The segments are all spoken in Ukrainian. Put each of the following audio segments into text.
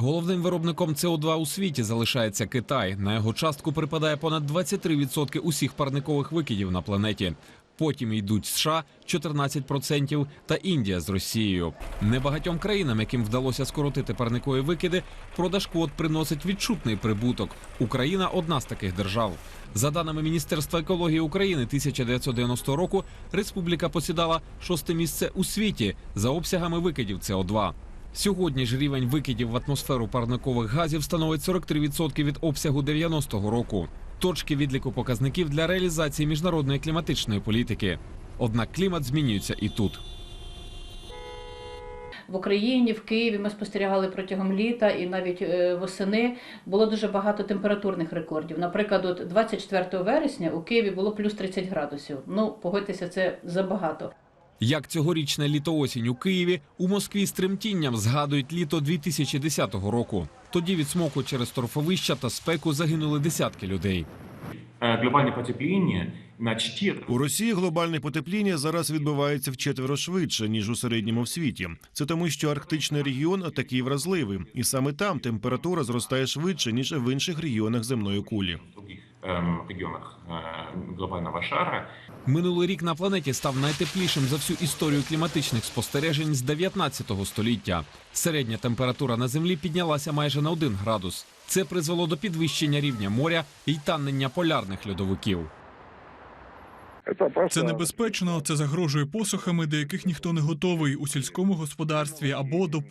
Головним виробником СО2 у світі залишається Китай. На його частку припадає понад 23% усіх парникових викидів на планеті. Потім йдуть США 14% та Індія з Росією. Небагатьом країнам, яким вдалося скоротити парникові викиди, продаж квот приносить відчутний прибуток. Україна одна з таких держав. За даними Міністерства екології України 1990 року, республіка посідала шосте місце у світі за обсягами викидів СО2. Сьогодні ж рівень викидів в атмосферу парникових газів становить 43% від обсягу 90-го року. Точки відліку показників для реалізації міжнародної кліматичної політики. Однак клімат змінюється і тут. В Україні, в Києві ми спостерігали протягом літа і навіть е, восени було дуже багато температурних рекордів. Наприклад, от 24 вересня у Києві було плюс 30 градусів. Ну, погодьтеся, це забагато. Як цьогорічне літо-осінь у Києві, у Москві з тремтінням згадують літо 2010 року. Тоді від смоку через торфовища та спеку загинули десятки людей. Е, глобальне потепління на 4 У Росії глобальне потепління зараз відбувається вчетверо швидше ніж у середньому в світі. Це тому, що арктичний регіон такий вразливий, і саме там температура зростає швидше ніж в інших регіонах земної кулі. Других ем, регіонах е, глобального шара. Минулий рік на планеті став найтеплішим за всю історію кліматичних спостережень з 19 століття. Середня температура на землі піднялася майже на 1 градус. Це призвело до підвищення рівня моря і танення полярних льодовиків. Це небезпечно, це загрожує посухами, до яких ніхто не готовий у сільському господарстві або до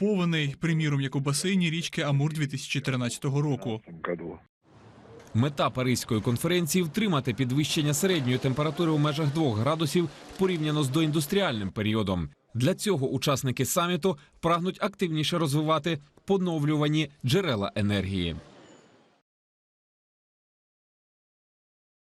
приміром, як у басейні річки Амур 2013 року. Мета Паризької конференції втримати підвищення середньої температури у межах 2 градусів порівняно з доіндустріальним періодом. Для цього учасники саміту прагнуть активніше розвивати поновлювані джерела енергії.